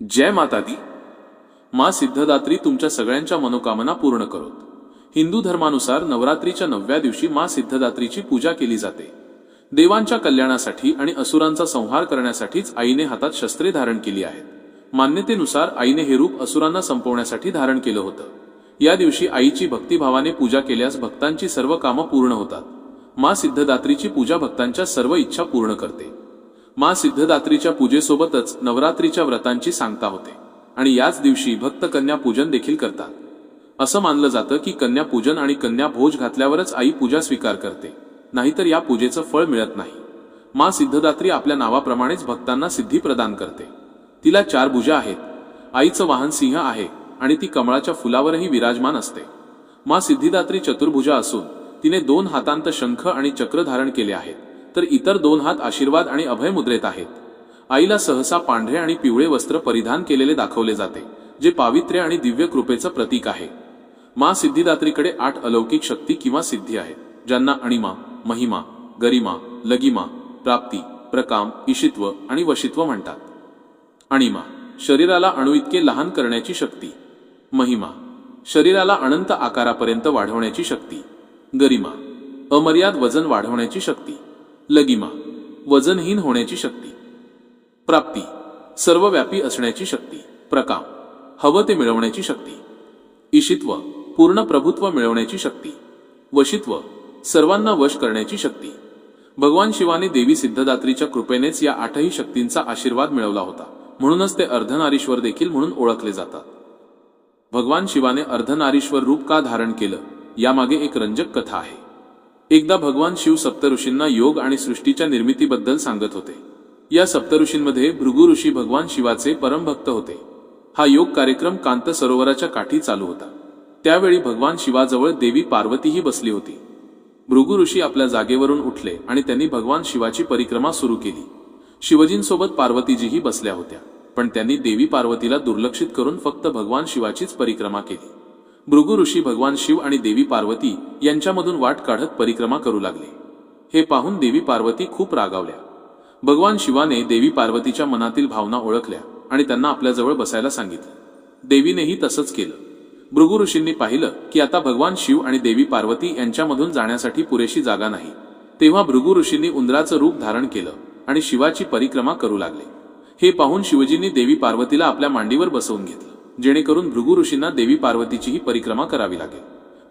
जय माता दी मा सिद्धदात्री तुमच्या सगळ्यांच्या मनोकामना पूर्ण करोत. हिंदू धर्मानुसार नवरात्रीच्या नवव्या दिवशी मा सिद्धदात्रीची पूजा केली जाते. देवांच्या कल्याणासाठी आणि असुरांचा संहार करण्यासाठीच आईने हातात शस्त्रे धारण केली आहेत. मान्यतेनुसार आईने हे रूप असुरांना संपवण्यासाठी धारण केलं होतं. या दिवशी आईची भक्तिभावाने पूजा केल्यास भक्तांची सर्व कामं पूर्ण होतात. मा सिद्धदात्रीची पूजा भक्तांच्या सर्व इच्छा पूर्ण करते. मा सिद्धदात्रीच्या पूजेसोबतच नवरात्रीच्या व्रतांची सांगता होते. आणि याच दिवशी भक्त कन्या पूजन देखील करतात. असं मानलं जातं की कन्या पूजन आणि कन्या भोज घातल्यावरच आई पूजा स्वीकार करते. नाहीतर या पूजेचं फळ मिळत नाही. मा सिद्धदात्री आपल्या नावाप्रमाणेच भक्तांना सिद्धी प्रदान करते. तिला चार भुजा आहेत. आईचं वाहन सिंह आहे आणि ती कमळाच्या फुलावरही विराजमान असते. मा सिद्धिदात्री चतुर्भुजा असून तिने दोन हातांत शंख आणि चक्र धारण केले आहेत. तर इतर दोन हात आशीर्वाद आणि अभय मुद्रेत आहेत. आईला सहसा पांढरे आणि पिवळे वस्त्र परिधान केलेले दाखवले जाते जे पावित्र्य आणि दिव्य कृपेचं प्रतीक आहे. मा सिद्धिदात्रीकडे आठ अलौकिक शक्ती किंवा सिद्धी आहेत ज्यांना अणिमा महिमा गरिमा लगिमा प्राप्ती प्रकाम इशित्व आणि वशित्व म्हणतात. अणिमा शरीराला अणुइतके लहान करण्याची शक्ती. महिमा शरीराला अनंत आकारापर्यंत वाढवण्याची शक्ती. गरिमा अमर्याद वजन वाढवण्याची शक्ती. लगिमा वजनहीन होण्याची शक्ती. प्राप्ती सर्वव्यापी असण्याची शक्ती. प्रकाम हवं ते मिळवण्याची शक्ती. इशित्व पूर्ण प्रभुत्व मिळवण्याची शक्ती. वशित्व सर्वांना वश करण्याची शक्ती. भगवान शिवाने देवी सिद्धदात्रीच्या कृपेनेच या आठही शक्तींचा आशीर्वाद मिळवला होता. म्हणूनच ते अर्धनारीश्वर देखील म्हणून ओळखले जातात. भगवान शिवाने अर्धनारीश्वर रूप का धारण केलं? यामागे एक रंजक कथा आहे. एकदा भगवान शिव सप्तऋषींना योग आणि सृष्टीच्या निर्मितीबद्दल सांगत होते. या सप्तऋषींमध्ये भृगु ऋषी भगवान शिवाचे परमभक्त होते. हा योग कार्यक्रम कांत सरोवराच्या काठी चालू होता. त्यावेळी भगवान शिवाजवळ देवी पार्वतीही बसली होती. भृगु ऋषी आपल्या जागेवरून उठले आणि त्यांनी भगवान शिवाची परिक्रमा सुरू केली. शिवजींसोबत पार्वतीजीही बसल्या होत्या पण त्यांनी देवी पार्वतीला दुर्लक्षित करून फक्त भगवान शिवाचीच परिक्रमा केली. भृगु ऋषी भगवान शिव आणि देवी पार्वती यांच्यामधून वाट काढत परिक्रमा करू लागले. हे पाहून देवी पार्वती खूप रागावल्या. भगवान शिवाने देवी पार्वतीच्या मनातील भावना ओळखल्या आणि त्यांना आपल्याजवळ बसायला सांगितलं. देवीनेही तसंच केलं. भृगु ऋषींनी पाहिलं की आता भगवान शिव आणि देवी पार्वती यांच्यामधून जाण्यासाठी पुरेशी जागा नाही. तेव्हा भृगु ऋषींनी उंदराचं रूप धारण केलं आणि शिवाची परिक्रमा करू लागले. हे पाहून शिवजींनी देवी पार्वतीला आपल्या मांडीवर बसवून घेतलं. जेणेकरून भृगु ऋषींना देवी पार्वतीचीही परिक्रमा करावी लागेल.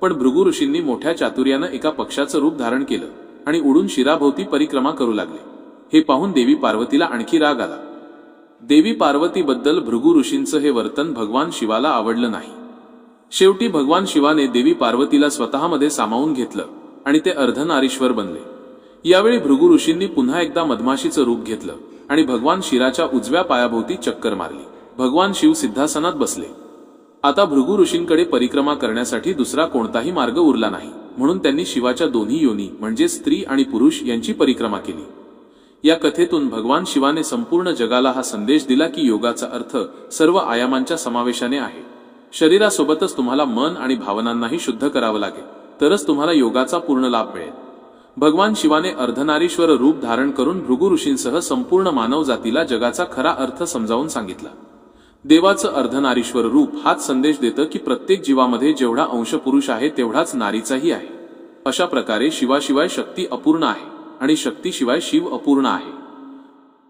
पण भृगु ऋषींनी मोठ्या चातुर्यानं एका पक्षाचं रूप धारण केलं आणि उडून शिराभोवती परिक्रमा करू लागले. हे पाहून देवी पार्वतीला आणखी राग आला. देवी पार्वतीबद्दल भृगु ऋषींचं हे वर्तन भगवान शिवाला आवडलं नाही. शेवटी भगवान शिवाने देवी पार्वतीला स्वतःमध्ये सामावून घेतलं आणि ते अर्धनारीश्वर बनले. यावेळी भृगु ऋषींनी पुन्हा एकदा मधमाशीचं रूप घेतलं आणि भगवान शिराच्या उजव्या पायाभोवती चक्कर मारली. भगवान शिव सिद्धासनात बसले. आता भृगु ऋषींकडे परिक्रमा करण्यासाठी दुसरा कोणताही मार्ग उरला नाही म्हणून त्यांनी शिवाच्या दोन्ही योनी म्हणजे स्त्री आणि पुरुष यांची परिक्रमा केली. या कथेतून भगवान शिवाने संपूर्ण जगाला हा संदेश दिला की योगाचा अर्थ सर्व आयामांच्या समावेशाने आहे. शरीरासोबतच तुम्हाला मन आणि भावनांनाही शुद्ध करावं लागेल तरच तुम्हाला योगाचा पूर्ण लाभ मिळेल. भगवान शिवाने अर्धनारीश्वर रूप धारण करून भृगु ऋषींसह संपूर्ण मानव जातीला जगाचा खरा अर्थ समजावून सांगितला. देवाचं अर्धनारीश्वर रूप हाच संदेश देतं की प्रत्येक जीवामध्ये जेवढा अंश पुरुष आहे तेवढाच नारीचाही आहे. अशा प्रकारे शिवाशिवाय शक्ती अपूर्ण आहे आणि शक्तीशिवाय शिव अपूर्ण आहे.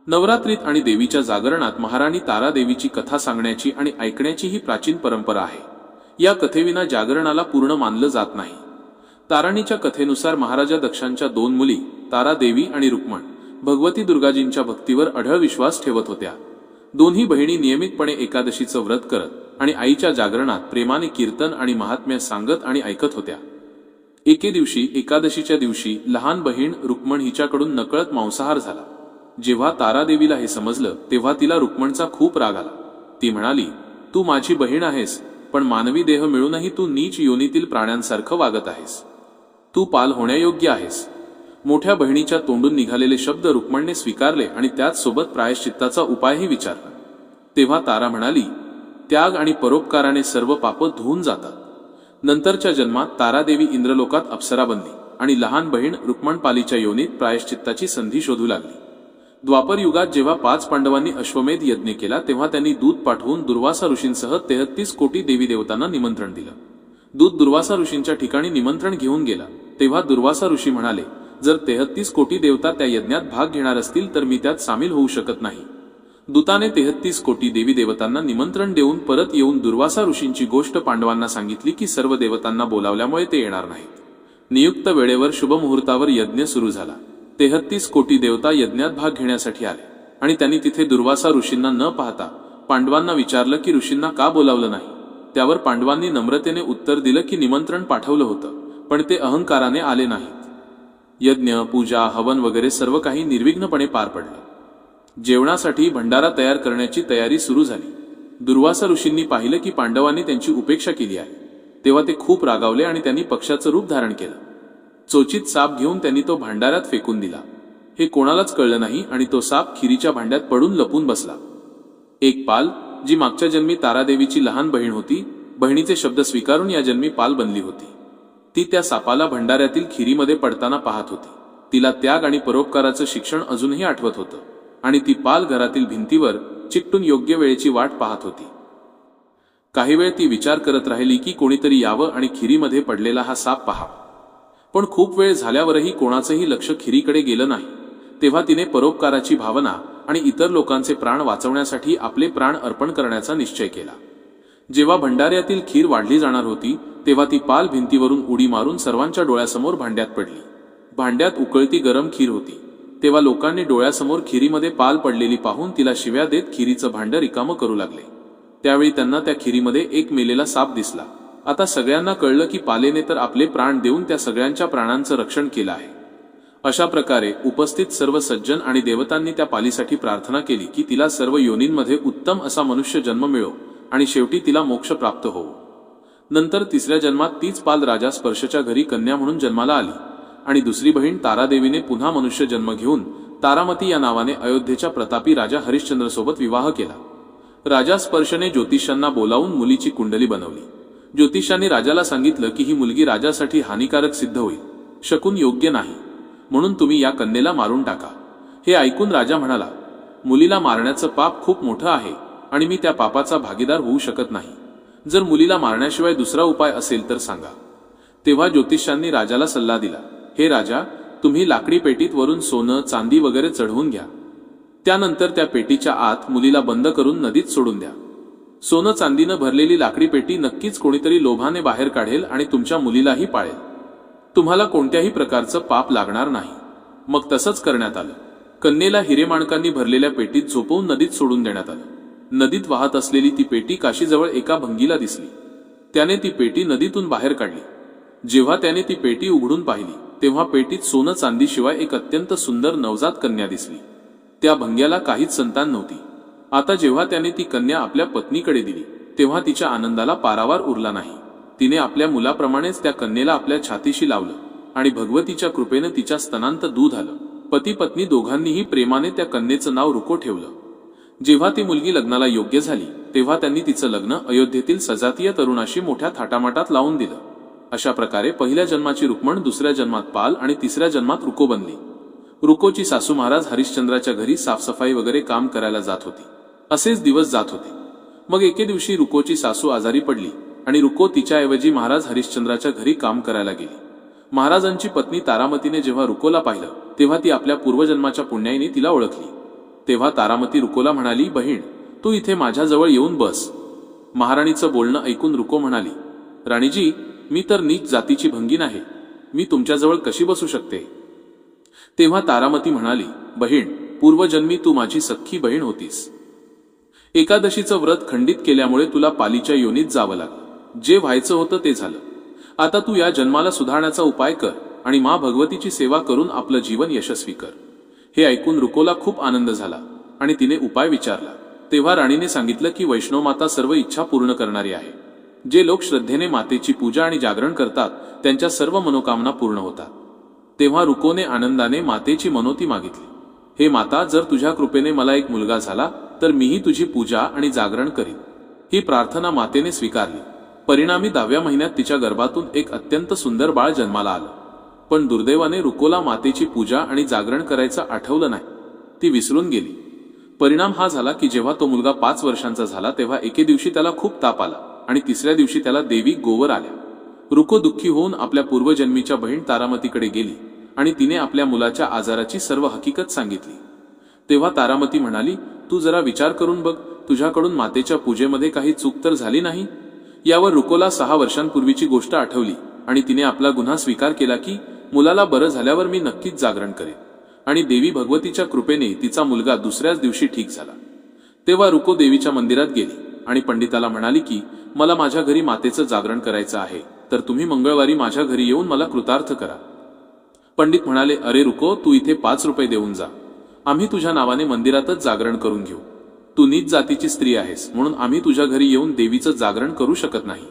नवरात्रीत आणि देवीच्या जागरणात महाराणी तारा देवीची कथा सांगण्याची आणि ऐकण्याची ही प्राचीन परंपरा आहे. या कथेविना जागरणाला पूर्ण मानलं जात नाही. ताराणीच्या कथेनुसार महाराजा दक्षांच्या दोन मुली तारा देवी आणि रुक्मण भगवती दुर्गाजींच्या भक्तीवर अढळ विश्वास ठेवत होत्या. दोन्ही बहिणी नियमितपणे एकादशीचं व्रत करत आणि आईच्या जागरणात प्रेमाने कीर्तन आणि महात्म्य सांगत आणि ऐकत होत्या. एके दिवशी एकादशीच्या दिवशी लहान बहीण रुक्मण हिच्याकडून नकळत मांसाहार झाला. जेव्हा तारादेवीला हे समजलं तेव्हा तिला रुक्मणचा खूप राग आला. ती म्हणाली तू माझी बहीण आहेस पण मानवी देह मिळूनही तू नीच योनीतील प्राण्यांसारखं वागत आहेस. तू पाल होण्यायोग्य आहेस. मोठ्या बहिणीच्या तोंडून निघालेले शब्द रुक्मणने स्वीकारले आणि त्याचसोबत प्रायश्चित्ताचा उपायही विचारला. तेव्हा तारा म्हणाली त्याग आणि परोपकाराने सर्व पाप धुवून जातात. नंतरच्या जन्मात तारादेवी इंद्रलोकात अप्सरा बनली आणि लहान बहीण रुक्मणपालीच्या योनीत प्रायश्चित्ताची संधी शोधू लागली. द्वापर युगात जेव्हा पाच पांडवांनी अश्वमेध यज्ञ केला तेव्हा त्यांनी दूध पाठवून दुर्वासा ऋषींसह तेहतीस कोटी देवी देवतांना निमंत्रण दिलं. दूध दुर्वासा ऋषींच्या ठिकाणी निमंत्रण घेऊन गेला. तेव्हा दुर्वासा ऋषी म्हणाले जर तेहत्तीस कोटी देवता त्या यज्ञात भाग घेणार असतील तर मी त्यात सामील होऊ शकत नाही. दूताने तेहत्तीस कोटी देवी देवतांना निमंत्रण देऊन परत येऊन दुर्वासा ऋषींची गोष्ट पांडवांना सांगितली की सर्व देवतांना बोलावल्यामुळे ते येणार नाहीत. नियुक्त वेळेवर शुभमुहूर्तावर यज्ञ सुरू झाला. तेहत्तीस कोटी देवता यज्ञात भाग घेण्यासाठी आले. आणि त्यांनी तिथे दुर्वासा ऋषींना न पाहता पांडवांना विचारलं की ऋषींना का बोलावलं नाही? त्यावर पांडवांनी नम्रतेने उत्तर दिलं की निमंत्रण पाठवलं होतं पण ते अहंकाराने आले नाहीत. यज्ञ पूजा हवन वगैरे सर्व काही निर्विघ्नपणे पार पडलं. जेवणासाठी भंडारा तयार करण्याची तयारी सुरू झाली. दुर्वासा ऋषींनी पाहिलं की पांडवांनी त्यांची उपेक्षा केली आहे. तेव्हा ते खूप रागावले आणि त्यांनी पक्षाचं रूप धारण केलं. चोचित साप घेऊन त्यांनी तो भांडाऱ्यात फेकून दिला. हे कोणालाच कळलं नाही आणि तो साप खिरीच्या भांड्यात पडून लपून बसला. एक पाल जी मागच्या जन्मी तारादेवीची लहान बहीण होती बहिणीचे शब्द स्वीकारून या जन्मी पाल बनली होती. ती त्या सापाला भंडाऱ्यातील खिरीमध्ये पडताना पाहत होती. तिला त्याग आणि परोपकाराचं शिक्षण अजूनही आठवत होतं आणि ती पाल घरातील भिंतीवर चिकटून योग्य वेळेची वाट पाहत होती. काही वेळ ती विचार करत राहिली की कोणीतरी यावं आणि खिरीमध्ये पडलेला हा साप पहा. पण खूप वेळ झाल्यावरही कोणाचंही लक्ष खिरीकडे गेलं नाही. तेव्हा तिने परोपकाराची भावना आणि इतर लोकांचे प्राण वाचवण्यासाठी आपले प्राण अर्पण करण्याचा निश्चय केला. जेव्हा भंडाऱ्यातील खीर वाढली जाणार होती तेव्हा ती पाल भिंतीवरून उडी मारून सर्वांच्या डोळ्यासमोर भांड्यात पडली. भांड्यात उकळती गरम खीर होती. तेव्हा लोकांनी डोळ्यासमोर खिरीमध्ये पाल पडलेली पाहून तिला शिव्या देत खिरीचं भांडं रिकामं करू लागले. त्यावेळी त्यांना त्या खिरीमध्ये एक मेलेला साप दिसला. आता सगळ्यांना कळलं की पालेने तर आपले प्राण देऊन त्या सगळ्यांच्या प्राणांचं रक्षण केलं आहे. अशा प्रकारे उपस्थित सर्व सज्जन आणि देवतांनी त्या पालीसाठी प्रार्थना केली की तिला सर्व योनींमध्ये उत्तम असा मनुष्य जन्म मिळो. आणि शेवटी तिला मोक्ष प्राप्त होऊ. नंतर तिसऱ्या जन्मात तीच पाल राजा स्पर्शच्या घरी कन्या म्हणून जन्माला आली आणि दुसरी बहीण तारादेवीने पुन्हा मनुष्य जन्म घेऊन तारामती या नावाने अयोध्येच्या प्रतापी राजा हरिश्चंद्र सोबत विवाह केला. राजा स्पर्शने ज्योतिषांना बोलावून मुलीची कुंडली बनवली. ज्योतिषांनी राजाला सांगितलं की ही मुलगी राजासाठी हानिकारक सिद्ध होईल. शकून योग्य नाही. म्हणून तुम्ही या कन्येला मारून टाका. हे ऐकून राजा म्हणाला मुलीला मारण्याचं पाप खूप मोठं आहे. आणि मी त्या पापाचा भागीदार होऊ शकत नाही. जर मुलीला मारण्याशिवाय दुसरा उपाय असेल तर सांगा. तेव्हा ज्योतिषांनी राजाला सल्ला दिला हे राजा तुम्ही लाकडी पेटीत वरून सोनं चांदी वगैरे चढवून घ्या. त्यानंतर त्या पेटीच्या आत मुलीला बंद करून नदीत सोडून द्या. सोनं चांदीनं भरलेली लाकडी पेटी नक्कीच कोणीतरी लोभाने बाहेर काढेल आणि तुमच्या मुलीलाही पाळेल. तुम्हाला कोणत्याही प्रकारचं पाप लागणार नाही. मग तसंच करण्यात आलं. कन्येला हिरेमाणकांनी भरलेल्या पेटीत झोपवून नदीत सोडून देण्यात आलं. नदीत वाहत असलेली ती पेटी काशीजवळ एका भंगीला दिसली. त्याने ती पेटी नदीतून बाहेर काढली. जेव्हा त्याने ती पेटी उघडून पाहिली तेव्हा पेटीत सोनं चांदीशिवाय एक अत्यंत सुंदर नवजात कन्या दिसली. त्या भंग्याला काहीच संतान नव्हती. आता जेव्हा त्याने ती कन्या आपल्या पत्नीकडे दिली तेव्हा तिच्या आनंदाला पारावार उरला नाही. तिने आपल्या मुलाप्रमाणेच त्या कन्येला आपल्या छातीशी लावलं आणि भगवतीच्या कृपेनं तिच्या स्तनांत दूध आलं. पती पत्नी दोघांनीही प्रेमाने त्या कन्येचं नाव रुको ठेवलं. जेव्हा ती मुलगी लग्नाला योग्य झाली तेव्हा त्यांनी तिचं लग्न अयोध्येतील सजातीय तरुणाशी मोठ्या थाटामाटात लावून दिलं. अशा प्रकारे पहिल्या जन्माची रुक्मण दुसऱ्या जन्मात पाल आणि तिसऱ्या जन्मात रुको बनली. रुकोची सासू महाराज हरिश्चंद्राच्या घरी साफसफाई वगैरे काम करायला जात होती. असेच दिवस जात होते. मग एके दिवशी रुकोची सासू आजारी पडली आणि रुको तिच्याऐवजी महाराज हरिश्चंद्राच्या घरी काम करायला गेली. महाराजांची पत्नी तारामतीने जेव्हा रुकोला पाहिलं तेव्हा ती आपल्या पूर्वजन्माच्या पुण्याईने तिला ओळखली. तेव्हा तारामती रुकोला म्हणाली बहीण तू इथे माझ्याजवळ येऊन बस. महाराणीचं बोलणं ऐकून रुको म्हणाली राणीजी मी तर नीच जातीची भंगीन आहे. मी तुमच्याजवळ कशी बसू शकते? तेव्हा तारामती म्हणाली बहीण पूर्वजन्मी तू माझी सख्खी बहीण होतीस. एकादशीचं व्रत खंडित केल्यामुळे तुला पालीच्या योनीत जावं लागलं जे व्हायचं होतं ते झालं. आता तू या जन्माला सुधारण्याचा उपाय कर आणि मा भगवतीची सेवा करून आपलं जीवन यशस्वी कर. हे ऐकून रुकोला खूप आनंद झाला आणि तिने उपाय विचारला. तेव्हा राणीने सांगितलं की वैष्णव माता सर्व इच्छा पूर्ण करणारी आहे. जे लोक श्रद्धेने मातेची पूजा आणि जागरण करतात त्यांच्या सर्व मनोकामना पूर्ण होतात. तेव्हा रुकोने आनंदाने मातेची मनोती मागितली. हे माता जर तुझ्या कृपेने मला एक मुलगा झाला तर मीही तुझी पूजा आणि जागरण करीन. ही प्रार्थना मातेने स्वीकारली. परिणामी दहाव्या महिन्यात तिच्या गर्भातून एक अत्यंत सुंदर बाळ जन्माला आलं. पण दुर्दैवाने रुकोला मातेची पूजा आणि जागरण करायचं आठवलं नाही. ती विसरून गेली. परिणाम हा झाला की जेव्हा तो मुलगा पाच वर्षांचा झाला तेव्हा एके दिवशी त्याला खूप ताप आला आणि तिसऱ्या दिवशी त्याला देवी गोवर आल्या. रुको दुःखी होऊन आपल्या पूर्वजन्मीच्या बहीण तारामतीकडे गेली आणि तिने आपल्या मुलाच्या आजाराची सर्व हकीकत सांगितली. तेव्हा तारामती म्हणाली तू जरा विचार करून बघ तुझ्याकडून मातेच्या पूजेमध्ये काही चूक तर झाली नाही? यावर रुकोला सहा वर्षांपूर्वीची गोष्ट आठवली आणि तिने आपला गुन्हा स्वीकार केला की मुलाला बरं झाल्यावर मी नक्कीच जागरण करेन. आणि देवी भगवतीच्या कृपेने तिचा मुलगा दुसऱ्याच दिवशी ठीक झाला. तेव्हा रुको देवीच्या मंदिरात गेली आणि पंडिताला म्हणाली की मला माझ्या घरी मातेचं जागरण करायचं आहे तर तुम्ही मंगळवारी माझ्या घरी येऊन मला कृतार्थ करा. पंडित म्हणाले अरे रुको तू इथे पाच रुपये देऊन जा. आम्ही तुझ्या नावाने मंदिरातच जागरण करून घेऊ. तू नीच जातीची स्त्री आहेस म्हणून आम्ही तुझ्या घरी येऊन देवीचं जागरण करू शकत नाही.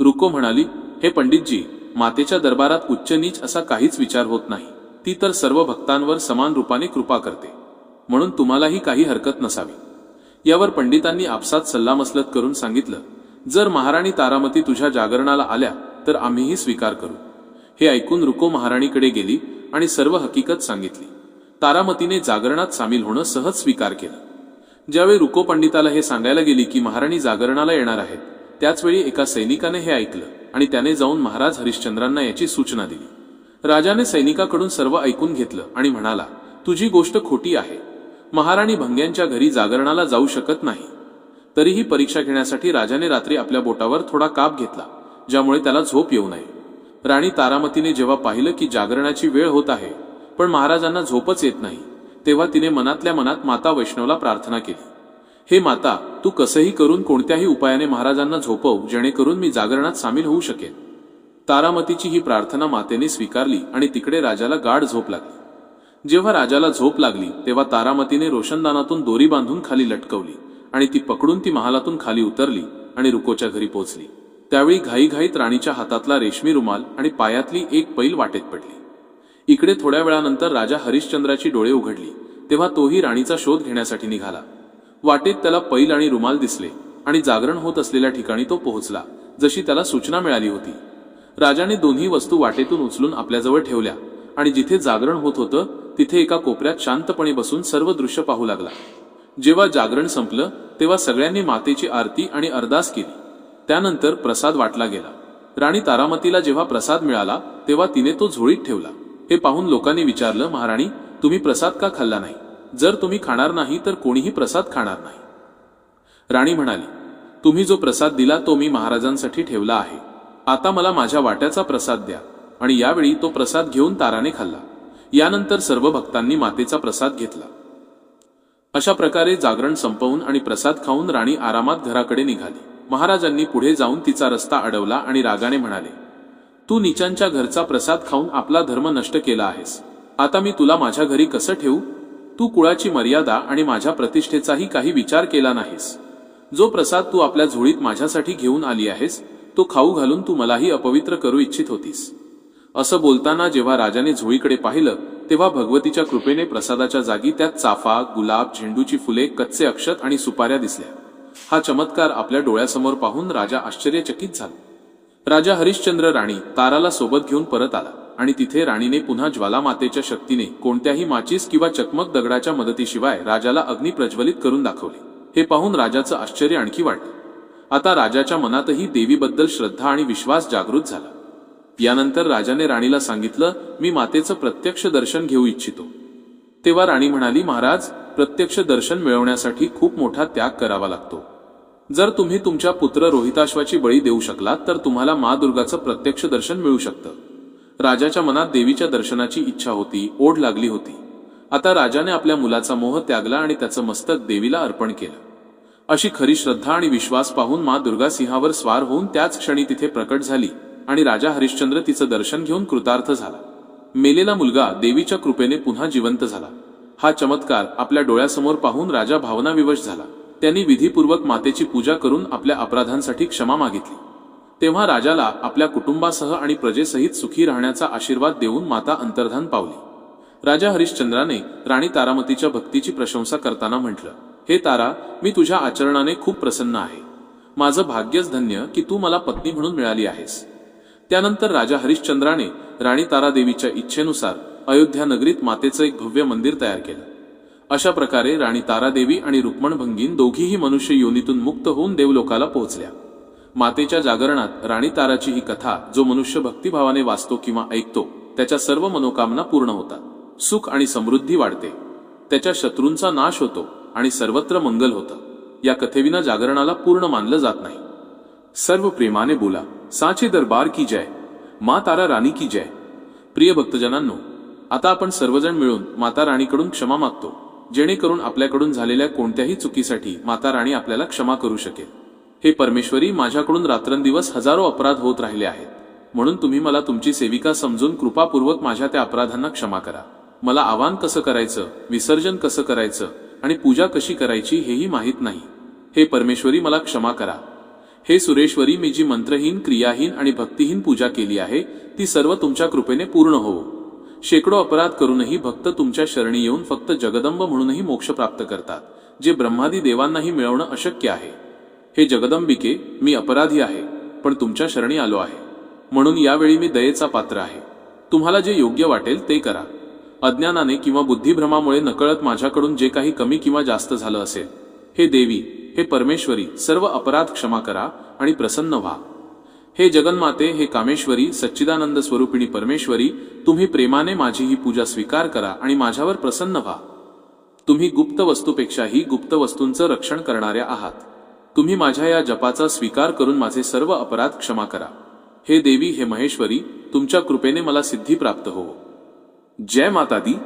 रुको म्हणाली हे पंडितजी मातेच्या दरबारात उच्च नीच असा काहीच विचार होत नाही. ती तर सर्व भक्तांवर समान रूपाने कृपा करते. म्हणून तुम्हालाही काही हरकत नसावी. यावर पंडितांनी आपसात सल्लामसलत करून सांगितलं जर महाराणी तारामती तुझ्या जागरणाला आल्या तर आम्हीही स्वीकार करू. हे ऐकून रुको महाराणीकडे गेली आणि सर्व हकीकत सांगितली. तारामतीने जागरणात सामील होणं सहज स्वीकार केलं. ज्यावेळी रुको पंडिताला हे सांगायला गेली की महाराणी जागरणाला येणार आहेत त्याचवेळी एका सैनिकाने हे ऐकलं. आणि त्याने जाऊन महाराज हरिश्चंद्रांना याची सूचना दिली. राजाने सैनिकाकडून सर्व ऐकून घेतलं आणि म्हणाला तुझी गोष्ट खोटी आहे. महाराणी भंग्यांच्या घरी जागरणाला जाऊ शकत नाही. तरीही परीक्षा घेण्यासाठी राजाने रात्री आपल्या बोटावर थोडा काप घेतला ज्यामुळे त्याला झोप येऊ नये. राणी तारामतीने जेव्हा पाहिलं की जागरणाची वेळ होत आहे पण महाराजांना झोपच येत नाही तेव्हा तिने मनातल्या मनात माता वैष्णवला प्रार्थना केली. हे माता तू कसंही करून कोणत्याही उपायाने महाराजांना झोपव जेणेकरून मी जागरणात सामील होऊ शकेन. तारामतीची ही प्रार्थना मातेने स्वीकारली आणि तिकडे राजाला गाढ झोप लागली. जेव्हा राजाला झोप लागली तेव्हा तारामतीने रोशनदानातून दोरी बांधून खाली लटकवली आणि ती पकडून ती महालातून खाली उतरली आणि रुकोच्या घरी पोहोचली. त्यावेळी घाईघाईत राणीच्या हातातला रेशमी रुमाल आणि पायातली एक पैल वाटेत पडली. इकडे थोड्या वेळानंतर राजा हरिश्चंद्राची डोळे उघडली तेव्हा तोही राणीचा शोध घेण्यासाठी निघाला. वाटेत त्याला पैल आणि रुमाल दिसले आणि जागरण होत असलेल्या ठिकाणी तो पोहोचला जशी त्याला सूचना मिळाली होती. राजाने दोन्ही वस्तू वाटेतून उचलून आपल्याजवळ ठेवल्या आणि जिथे जागरण होत होतं तिथे एका कोपऱ्यात शांतपणे बसून सर्व दृश्य पाहू लागला. जेव्हा जागरण संपलं तेव्हा सगळ्यांनी मातेची आरती आणि अरदास केली. त्यानंतर प्रसाद वाटला गेला. राणी तारामतीला जेव्हा प्रसाद मिळाला तेव्हा तिने तो झोळीत ठेवला. हे पाहून लोकांनी विचारलं महाराणी तुम्ही प्रसाद का खाल्ला नाही? जर तुम्ही खाणार नाही तर कोणीही प्रसाद खाणार नाही. राणी म्हणाली तुम्ही जो प्रसाद दिला तो मी महाराजांसाठी ठेवला आहे. आता मला माझ्या वाट्याचा प्रसाद द्या. आणि यावेळी तो प्रसाद घेऊन ताराने खाल्ला. यानंतर सर्व भक्तांनी मातेचा प्रसाद घेतला. अशा प्रकारे जागरण संपवून आणि प्रसाद खाऊन राणी आरामात घराकडे निघाली. महाराजांनी पुढे जाऊन तिचा रस्ता अडवला आणि रागाने म्हणाले तू निचांच्या घरचा प्रसाद खाऊन आपला धर्म नष्ट केला आहेस. आता मी तुला माझ्या घरी कसं ठेवू? तू कुळाची मर्यादा आणि माझ्या प्रतिष्ठेचाही काही विचार केला नाहीस. जो प्रसाद तू आपल्या झोळीत माझ्यासाठी घेऊन आली आहेस तो खाऊ घालून तू मलाही अपवित्र करू इच्छित होतीस. असं बोलताना जेव्हा राजाने झोळीकडे पाहिलं तेव्हा भगवतीच्या कृपेने प्रसादाच्या जागी त्यात चाफा गुलाब झेंडूची फुले कच्चे अक्षत आणि सुपाऱ्या दिसल्या. हा चमत्कार आपल्या डोळ्यासमोर पाहून राजा आश्चर्यचकित झाला. राजा हरिश्चंद्र राणी ताराला सोबत घेऊन परत आला. आणि तिथे राणीने पुन्हा ज्वालामातेच्या शक्तीने कोणत्याही माचीस किंवा चकमक दगडाच्या मदतीशिवाय राजाला अग्नी प्रज्वलित करून दाखवले. हे पाहून राजाचं आश्चर्य आणखी वाटलं आता राजाच्या मनातही देवीबद्दल श्रद्धा आणि विश्वास जागृत झाला. यानंतर राजाने राणीला सांगितलं मी मातेचं प्रत्यक्ष दर्शन घेऊ इच्छितो. तेव्हा राणी म्हणाली महाराज प्रत्यक्ष दर्शन मिळवण्यासाठी खूप मोठा त्याग करावा लागतो. जर तुम्ही तुमच्या पुत्र रोहिताश्वाची बळी देऊ शकलात तर तुम्हाला मा दुर्गाचं प्रत्यक्ष दर्शन मिळू शकतं. राजाच्या मनात देवीच्या दर्शनाची इच्छा होती ओढ लागली होती. आता राजाने आपल्या मुलाचा मोह त्यागला आणि त्याचं मस्तक देवीला अर्पण केलं. अशी खरी श्रद्धा आणि विश्वास पाहून मा दुर्गा सिंहावर स्वार होऊन त्याच क्षणी तिथे प्रकट झाली आणि राजा हरिश्चंद्र तिचं दर्शन घेऊन कृतार्थ झाला. मेलेला मुलगा देवीच्या कृपेने पुन्हा जिवंत झाला. हा चमत्कार आपल्या डोळ्यासमोर पाहून राजा भावनाविवश झाला. त्यांनी विधीपूर्वक मातेची पूजा करून आपल्या अपराधांसाठी क्षमा मागितली. तेव्हा राजाला आपल्या कुटुंबासह आणि प्रजेसहित सुखी राहण्याचा आशीर्वाद देऊन माता अंतर्धान पावली. राजा हरिश्चंद्राने राणी तारामतीच्या भक्तीची प्रशंसा करताना म्हटलं हे तारा मी तुझ्या आचरणाने खूप प्रसन्न आहे. माझं भाग्यच धन्य की तू मला पत्नी म्हणून मिळाली आहेस. त्यानंतर राजा हरिश्चंद्राने राणी तारादेवीच्या इच्छेनुसार अयोध्या नगरीत मातेचं एक भव्य मंदिर तयार केलं. अशा प्रकारे राणी तारादेवी आणि रुक्मण भंगीन दोघीही मनुष्य योनीतून मुक्त होऊन देवलोकाला पोहोचल्या. मातेच्या जागरणात राणी ताराची ही कथा जो मनुष्य भक्तिभावाने वाचतो किंवा ऐकतो त्याच्या सर्व मनोकामना पूर्ण होतात. सुख आणि समृद्धी वाढते. त्याच्या शत्रूंचा नाश होतो आणि सर्वत्र मंगल होतं. या कथेविना जागरणाला पूर्ण मानलं जात नाही. सर्व प्रेमाने बोला साचे दरबार की जय. मा तारा राणी की जय. प्रिय भक्तजनांनो आता आपण सर्वजण मिळून माता राणीकडून क्षमा मागतो जेणेकरून आपल्याकडून झालेल्या कोणत्याही चुकीसाठी माता राणी आपल्याला क्षमा करू शकेल. हे परमेश्वरी माझ्याकडून रात्रंदिवस हजारो अपराध होत राहिले आहेत. म्हणून तुम्ही मला तुमची सेविका समजून कृपापूर्वक माझ्या त्या अपराधांना क्षमा करा. मला आवाहन कसं करायचं विसर्जन कसं करायचं आणि पूजा कशी करायची हेही माहीत नाही. हे परमेश्वरी मला क्षमा करा. हे सुरेश्वरी मी जी मंत्रहीन क्रियाहीन आणि भक्तिहीन पूजा केली आहे ती सर्व तुमच्या कृपेने पूर्ण होवो शेकडो अपराध करूनही भक्त तुमच्या शरणी येऊन फक्त जगदंब म्हणूनही मोक्ष प्राप्त करतात जे ब्रह्मादी देवांनाही मिळवणं अशक्य आहे. हे जगदंबिके मी अपराधी आहे पण तुमच्या शरणी आलो आहे. म्हणून यावेळी मी दयेचा पात्र आहे. तुम्हाला जे योग्य वाटेल ते करा. अज्ञानाने किंवा बुद्धिभ्रमामुळे नकळत माझ्याकडून जे काही कमी किंवा जास्त झालं असेल हे देवी हे परमेश्वरी सर्व अपराध क्षमा करा आणि प्रसन्न व्हा. हे जगन्माते हे कामेश्वरी सच्चिदानंद स्वरूपिणी परमेश्वरी तुम्ही प्रेमाने माझी ही पूजा स्वीकार करा आणि माझ्यावर प्रसन्न व्हा. तुम्ही गुप्त वस्तूपेक्षाही गुप्त वस्तूंचं रक्षण करणाऱ्या आहात. तुम्ही माझ्या या जपाचा स्वीकार करून माझे सर्व अपराध क्षमा करा. हे देवी हे महेश्वरी तुमच्या कृपेने मला सिद्धी प्राप्त हो. जय माता दी.